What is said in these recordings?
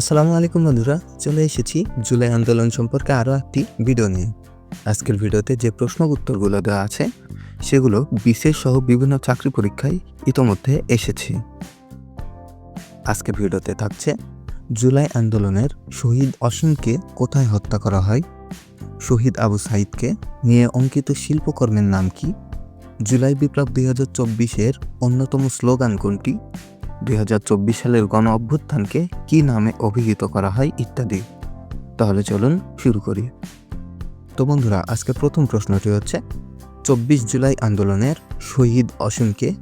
আসসালামু আলাইকুম বন্ধুরা, চলে এসেছি জুলাই আন্দোলন সম্পর্কে আরও একটি ভিডিও নিয়ে। আজকের ভিডিওতে যে প্রশ্ন উত্তরগুলো দেওয়া আছে, সেগুলো বিশেষ সহ বিভিন্ন চাকরি পরীক্ষায় ইতোমধ্যে এসেছে। আজকের ভিডিওতে থাকছে, জুলাই আন্দোলনের শহীদ অসীমকে কোথায় হত্যা করা হয়? শহীদ আবু সাইদকে নিয়ে অঙ্কিত শিল্পকর্মের নাম কি? জুলাই বিপ্লব দুই হাজার চব্বিশের অন্যতম স্লোগান কোনটি? দুই হাজার চব্বিশ সালের গণ অভ্যুত্থানকে কী নামে অভিহিত করা হয় ইত্যাদি। তাহলে চলুন শুরু করি। তো বন্ধুরা, আজকে প্রথম প্রশ্নটি হচ্ছে, চব্বিশ জুলাই আন্দোলনের শহীদ অসীমকে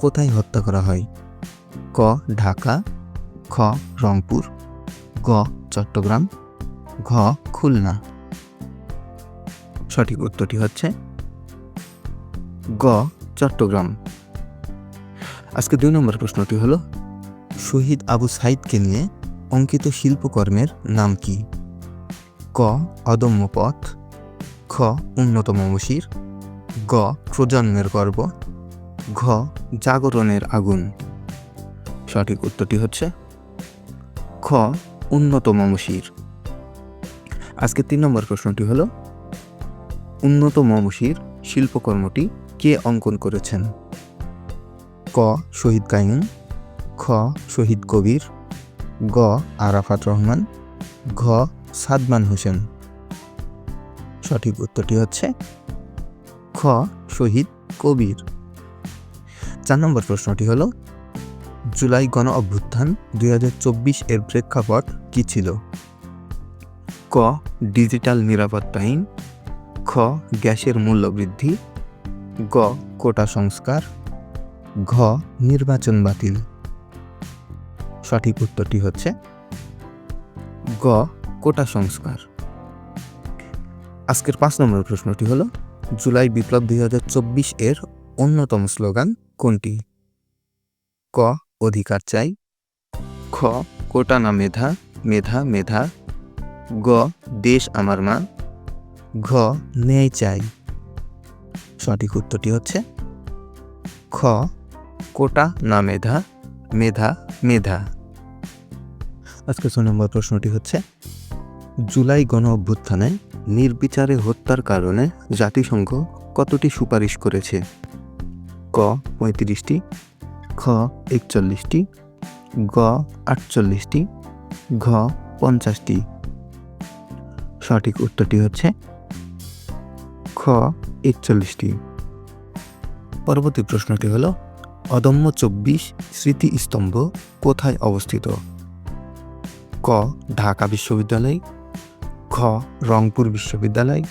কোথায় হত্যা করা হয়? ক, ঢাকা, খ, রংপুর, গ, চট্টগ্রাম, ঘ, খুলনা। সঠিক উত্তরটি হচ্ছে, গ, চট্টগ্রাম। আজকে দুই নম্বর প্রশ্নটি হলো, শহীদ আবু সাইদকে নিয়ে অঙ্কিত শিল্পকর্মের নাম কি? ক, অদম্য পথ। খ উন্নত মমশির গ, প্রজন্মের গর্ব। ঘ, জাগরণের আগুন। সঠিক উত্তরটি হচ্ছে, খ উন্নত মমশির আজকে তিন নম্বর প্রশ্নটি হলো উন্নত মমশির শিল্পকর্মটি কে অঙ্কন করেছেন? ক শহীদ কাইম খ শহীদ কবির, গ আরাফাত রহমান, ঘ সাদমান হোসেন। সঠিক উত্তরটি হচ্ছে খ শহীদ কবির। চার নম্বর প্রশ্নটি হল, জুলাই গণ অভ্যুত্থান দুই হাজার চব্বিশ এর প্রেক্ষাপট কি ছিল? ক ডিজিটাল নিরাপত্তা আইন, খ গ্যাসের মূল্য বৃদ্ধি গ কোটা সংস্কার ঘ, নির্বাচন বাতিল। সঠিক উত্তরটি হচ্ছে গ, কোটা সংস্কার। আজকের পাঁচ নম্বর প্রশ্নটি হলো, জুলাই বিপ্লব দুই হাজার চব্বিশ এর অন্যতম স্লোগান কোনটি? ক, অধিকার চাই। খ, কোটা না মেধা মেধা মেধা। গ, দেশ আমার মা। ঘ, ন্যায় চাই। সঠিক উত্তরটি হচ্ছে খ কোটা না মেধা মেধা মেধা। আজকে ছ নম্বর প্রশ্নটি হচ্ছে, জুলাই গণ অভ্যুত্থানে নির্বিচারে হত্যার কারণে জাতিসংঘ কতটি সুপারিশ করেছে? ক, পঁয়ত্রিশটি, খ, একচল্লিশটি, গ, আটচল্লিশটি, ঘ, পঞ্চাশটি। সঠিক উত্তরটি হচ্ছে, খ, একচল্লিশটি। পরবর্তী প্রশ্নটি হলো অদম্য চব্বিশ স্মৃতিস্তম্ভ কোথায় অবস্থিত? ক. ঢাকা বিশ্ববিদ্যালয়। খ. রংপুর বিশ্ববিদ্যালয়।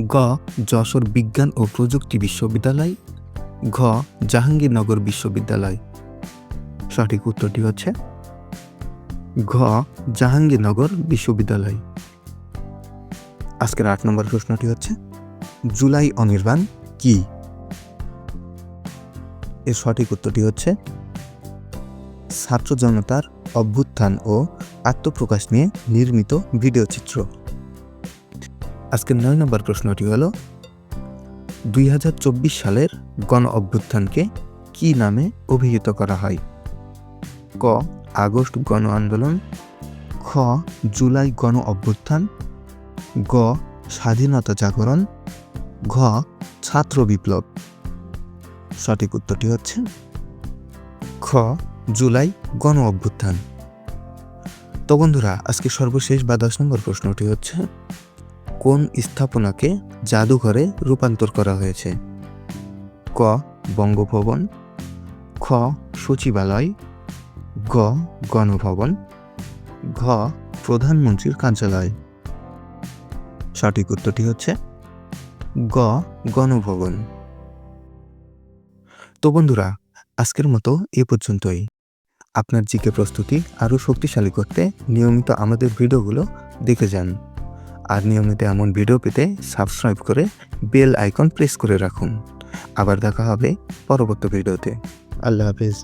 গ. যশোর বিজ্ঞান ও প্রযুক্তি বিশ্ববিদ্যালয়। ঘ. জাহাঙ্গীরনগর বিশ্ববিদ্যালয়। সঠিক উত্তরটি হচ্ছে ঘ. জাহাঙ্গীরনগর বিশ্ববিদ্যালয়। আজকের আট নম্বর প্রশ্নটি হচ্ছে, জুলাই অনির্বাণ কি? এর সঠিক উত্তরটি হচ্ছে ছাত্র জনতার অভ্যুত্থান ও আত্মপ্রকাশ নিয়ে নির্মিত ভিডিও চিত্র আজকের নয় নম্বর প্রশ্নটি হল, দুই হাজার চব্বিশ সালের গণ অভ্যুত্থানকে কি নামে অভিহিত করা হয়? ক, আগস্ট গণ আন্দোলন। খ, জুলাই গণ অভ্যুত্থান। গ, স্বাধীনতা জাগরণ। ঘ, ছাত্র বিপ্লব। সঠিক উত্তরটি হচ্ছে খ, জুলাই গণ অভ্যুত্থান। তো বন্ধুরা, আজকে সর্বশেষ বা দশ নম্বর প্রশ্নটি হচ্ছে, কোন স্থাপনাকে জাদুঘরে রূপান্তর করা হয়েছে? ক, বঙ্গভবন। খ, সচিবালয়। গ, গণভবন। ঘ, প্রধানমন্ত্রীর কার্যালয়। সঠিক উত্তরটি হচ্ছে গ, গণভবন। তো বন্ধুরা, আজকের মতো এ পর্যন্তই। আপনার জিকে প্রস্তুতি আরও শক্তিশালী করতে নিয়মিত আমাদের ভিডিওগুলো দেখে যান। আর নিয়মিত এমন ভিডিও পেতে সাবস্ক্রাইব করে বেল আইকন প্রেস করে রাখুন। আবার দেখা হবে পরবর্তী ভিডিওতে। আল্লাহ হাফিজ।